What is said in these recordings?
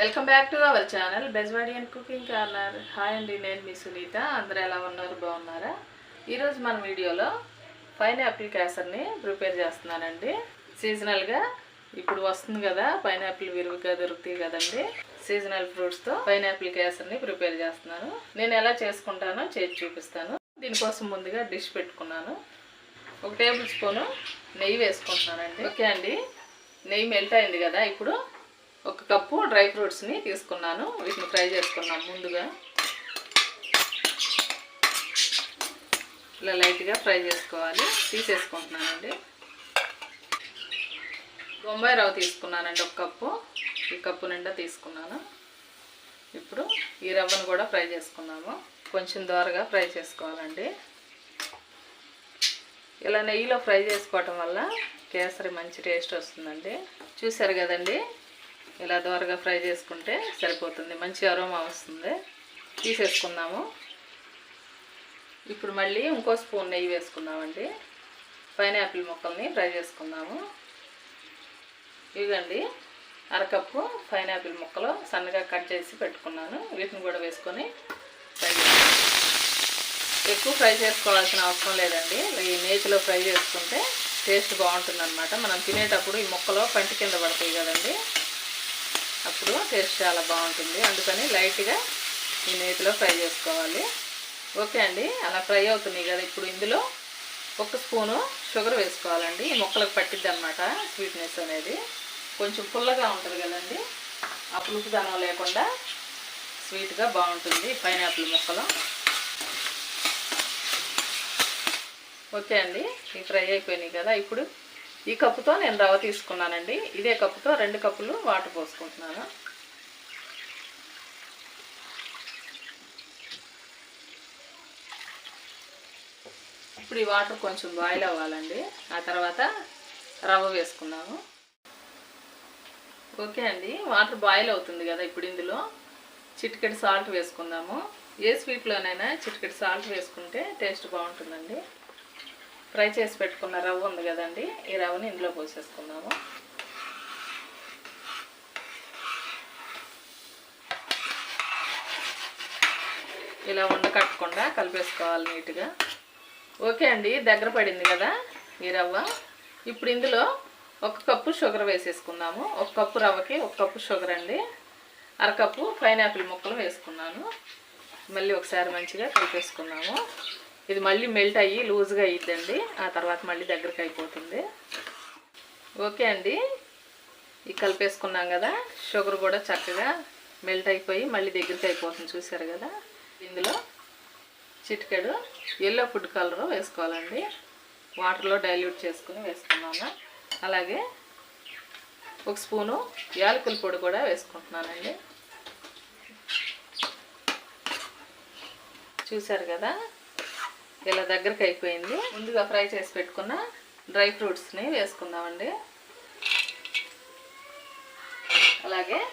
Welcome back to our channel Bezwadian cooking corner hi అండి నేను మీ సునీత. అందరూ ఎలా ఉన్నారు? బాగున్నారా? ఈరోజు మన వీడియోలో పైనాపిల్ క్యాసర్ని ప్రిపేర్ చేస్తున్నానండి. సీజనల్గా ఇప్పుడు వస్తుంది కదా పైనాపిల్ విరుగుగా దొరుకుతాయి కదండి. సీజనల్ ఫ్రూట్స్తో పైనాపిల్ క్యాసర్ని ప్రిపేర్ చేస్తున్నాను. నేను ఎలా చేసుకుంటానో చేసి చూపిస్తాను. దీనికోసం ముందుగా డిష్ పెట్టుకున్నాను. ఒక టేబుల్ స్పూను నెయ్యి వేసుకుంటున్నానండి. ఓకే అండి నెయ్యి మెల్ట్ అయింది కదా ఇప్పుడు ఒక కప్పు డ్రై ఫ్రూట్స్ని తీసుకున్నాను. వీటిని ఫ్రై చేసుకున్నాం ముందుగా. ఇలా లైట్గా ఫ్రై చేసుకోవాలి. తీసేసుకుంటున్నానండి. బొంబాయి రవ్వ తీసుకున్నానండి ఒక కప్పు. ఈ కప్పు నిండా తీసుకున్నాను. ఇప్పుడు ఈ రవ్వను కూడా ఫ్రై చేసుకున్నాము. కొంచెం దోరగా ఫ్రై చేసుకోవాలండి. ఇలా నెయ్యిలో ఫ్రై చేసుకోవటం వల్ల కేసరి మంచి టేస్ట్ వస్తుందండి. చూసారు కదండి? ఇలా దోరగా ఫ్రై చేసుకుంటే సరిపోతుంది. మంచి అరోమా వస్తుంది. తీసేసుకుందాము. ఇప్పుడు మళ్ళీ ఇంకో స్పూన్ నెయ్యి వేసుకుందామండి. పైనాపిల్ ముక్కల్ని ఫ్రై చేసుకుందాము. ఇవ్వండి అరకప్పు పైనాపిల్ ముక్కలు సన్నగా కట్ చేసి పెట్టుకున్నాను. వీటిని కూడా వేసుకొని ఫ్రై చేసుకుందాం ఎక్కువ ఫ్రై చేసుకోవాల్సిన అవసరం లేదండి. ఈ నేతిలో ఫ్రై చేసుకుంటే టేస్ట్ బాగుంటుందనమాట మనం తినేటప్పుడు ఈ ముక్కలు పంటి కింద పడతాయి కదండి. అప్పుడు టేస్ట్ చాలా బాగుంటుంది. అందుకని లైట్గా ఈ నేతిలో ఫ్రై చేసుకోవాలి. ఓకే అండి. అలా ఫ్రై అవుతున్నాయి కదా. ఇప్పుడు ఇందులో ఒక స్పూను షుగర్ వేసుకోవాలండి. ఈ మొక్కలకు పట్టిద్ది అనమాట స్వీట్నెస్ అనేది. కొంచెం పుల్లగా ఉంటుంది కదండి. ఆ పులుపుదనం లేకుండా స్వీట్గా బాగుంటుంది పైనాపిల్ ముక్కలు. ఓకే అండి. ఈ ఫ్రై అయిపోయినాయి కదా. ఇప్పుడు ఈ కప్పుతో నేను రవ్వ తీసుకున్నానండి. ఇదే కప్పుతో రెండు కప్పులు వాటర్ పోసుకుంటున్నాను. ఇప్పుడు ఈ వాటర్ కొంచెం బాయిల్ అవ్వాలండి. ఆ తర్వాత రవ్వ వేసుకున్నాము ఓకే అండి. వాటర్ బాయిల్ అవుతుంది కదా ఇప్పుడు ఇందులో. చిటికెడు సాల్ట్ వేసుకుందాము. ఏ స్వీట్లోనైనా చిటికెడు సాల్ట్ వేసుకుంటే టేస్ట్ బాగుంటుందండి. ఫ్రై చేసి పెట్టుకున్న రవ్వ ఉంది కదండి ఈ రవ్వని ఇందులో పోసేసుకుందాము. ఇలా ఉండకట్టకుండా కలిపేసుకోవాలి నీట్గా. ఓకే అండి దగ్గర పడింది కదా ఈ రవ్వ. ఇప్పుడు ఇందులో ఒక కప్పు షుగర్ వేసేసుకుందాము. ఒక కప్పు రవ్వకి ఒక కప్పు షుగర్ అండి. అరకప్పు పైనాపిల్ ముక్కలు వేసుకున్నాను. మళ్ళీ ఒకసారి మంచిగా కలిపేసుకున్నాము ఇది మళ్ళీ మెల్ట్ అయ్యి లూజ్గా అయ్యిద్దండి ఆ తర్వాత మళ్ళీ దగ్గరికి అయిపోతుంది. ఓకే అండి. ఇది కలిపేసుకున్నాం కదా. షుగర్ కూడా చక్కగా మెల్ట్ అయిపోయి మళ్ళీ దగ్గరికి అయిపోతుంది చూసారు కదా. ఇందులో చిటికెడు ఎల్లో ఫుడ్ కలర్ వేసుకోవాలండి. వాటర్లో డైల్యూట్ చేసుకుని వేసుకున్నాను. అలాగే ఒక స్పూను యాలకుల పొడి కూడా వేసుకుంటున్నానండి. చూసారు కదా? ఇలా దగ్గరికి అయిపోయింది. ముందుగా ఫ్రై చేసి పెట్టుకున్న డ్రై ఫ్రూట్స్ని వేసుకుందామండి. అలాగే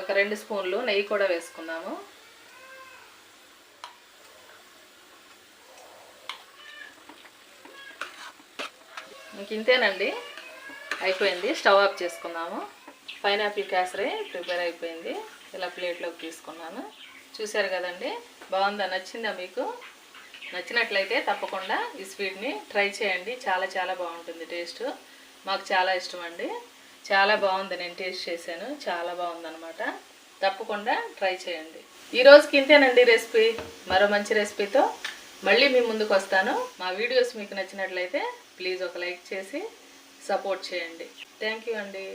ఒక రెండు స్పూన్లు నెయ్యి కూడా వేసుకుందాము. ఇంక ఇంతేనండి. అయిపోయింది. స్టవ్ ఆఫ్ చేసుకుందాము. పైనాపిల్ క్యాసరీ ప్రిపేర్ అయిపోయింది. ఇలా ప్లేట్లోకి తీసుకున్నాను. చూశారు కదండి? బాగుందా? నచ్చిందా మీకు? నచ్చినట్లయితే తప్పకుండా ఈ స్వీట్ని ట్రై చేయండి. చాలా చాలా బాగుంటుంది టేస్ట్. మాకు చాలా ఇష్టం అండి చాలా బాగుంది. నేను టేస్ట్ చేశాను. చాలా బాగుందనమాట తప్పకుండా ట్రై చేయండి. ఈరోజుకి ఇంతేనండి రెసిపీ. మరో మంచి రెసిపీతో మళ్ళీ మీ ముందుకు వస్తాను. మా వీడియోస్ మీకు నచ్చినట్లయితే ప్లీజ్ ఒక లైక్ చేసి సపోర్ట్ చేయండి. థ్యాంక్ యూ అండి.